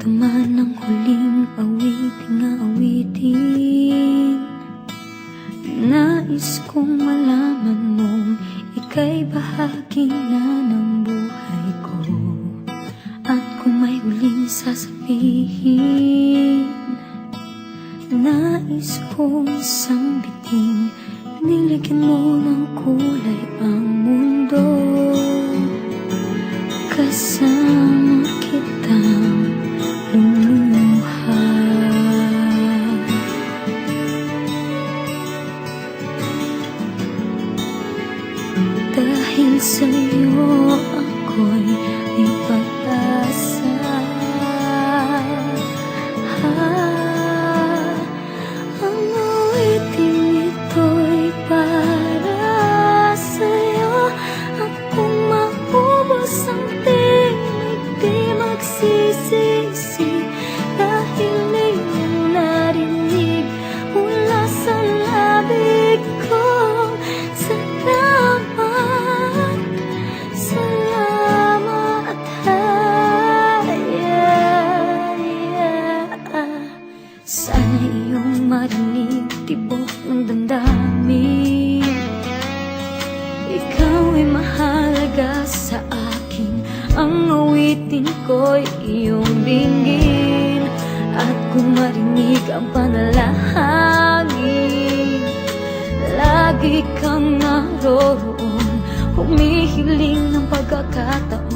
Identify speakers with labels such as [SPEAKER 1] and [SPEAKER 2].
[SPEAKER 1] Kung ito man ang huling awiting na awitin. Nais kong malaman mong ika'y bahagi na ng buhay ko. At kung may huling sasabihin Nais kong isang Niligyan mo ng kulay ang mundo. Kasama sa'yo ako'y may mahalaga sa akin Ang awitin ko'y iyong binggin At kung marinig ang panalangin Lagi kang naroroon Humihiling ng pagkakataon